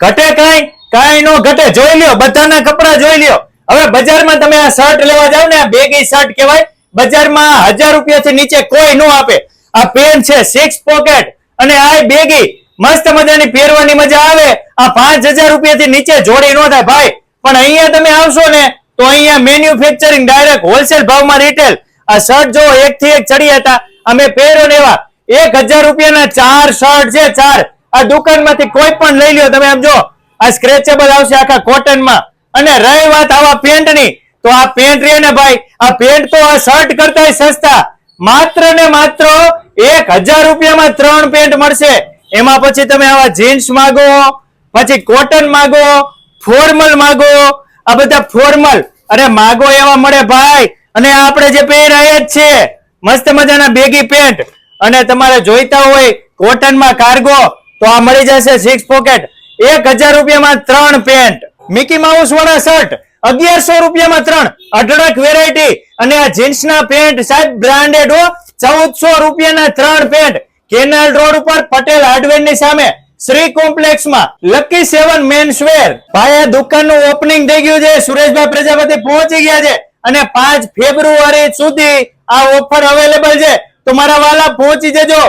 ઘટે કઈ? કઈ નો ઘટે. જોઈ લ્યો, બધાના કપડા જોઈ લ્યો. હવે બજારમાં તમે આ શર્ટ લેવા જાવ ને, આ બેગી શર્ટ કહેવાય, બજારમાં હજાર રૂપિયાથી નીચે કોઈ નો આપે. આ પેન છે સિક્સ પોકેટ અને આ બેગી, મસ્ત મજાની પહેરવાની મજા આવે. આ પાંચ હજાર રૂપિયાથી નીચે જોડી નો થાય. ભાઈ, પણ અહીંયા તમે આવશો ને, તો અહીંયા મેન્યુફેક્ચરિંગ ડાયરેક્ટ હોલસેલ ભાવમાં રિટેલ આ શર્ટ જો એક થી એક ચડી હતા. અમે પહેરો ને એવા. એક હજાર રૂપિયાના ચાર શર્ટ છે, ચાર. આ દુકાનમાંથી કોઈ પણ લઈ લ્યો. તમે આમ જો, આ સ્ક્રેચેબલ આવશે આખા કોટનમાં અને રહી વાત આવા પેન્ટની, તો આ પેન્ટ રે ને ભાઈ, આ પેન્ટ તો આ શર્ટ કરતા સસ્તા. માત્ર ને માત્ર એક હજાર રૂપિયામાં ત્રણ પેન્ટ મળશે. એમાં પછી તમે આવા જીન્સ માગો, પછી કોટન માગો ફોર્મલ માગો. આ બધા ફોર્મલ અરે માગો એવા મળે ભાઈ. અને આપણે જે પહેરાય જ છે, મસ્ત મજાના બેગી પેન્ટ. અને તમારે જોઈતા હોય કોટનમાં કાર્ગો તો આ મળી જશે સિક્સ પોકેટ એક હજાર રૂપિયામાં ત્રણ પેન્ટ મિકી માઉસ વાળા શર્ટ અગિયારસો રૂપિયામાં ત્રણ. અઢળક વેરાયટી અને આ જીન્સના પેન્ટ સાહેબ બ્રાન્ડેડ હો. ચૌદસો રૂપિયાના ત્રણ પેન્ટ કેનાલ રોડ ઉપર પટેલ હાર્ડવેરની સામે. શ્રી કોમ્પ્લેક્સમાં લકી સેવન મેન્સ વેર ભાઈ દુકાનનું ઓપનિંગ થઈ ગયું છે. સુરેશભાઈ પ્રજાપતિ પહોંચી ગયા છે. અને પાંચ ફેબ્રુઆરી સુધી આ ઓફર અવેલેબલ છે. તો મારા વાલા પહોંચી જજો.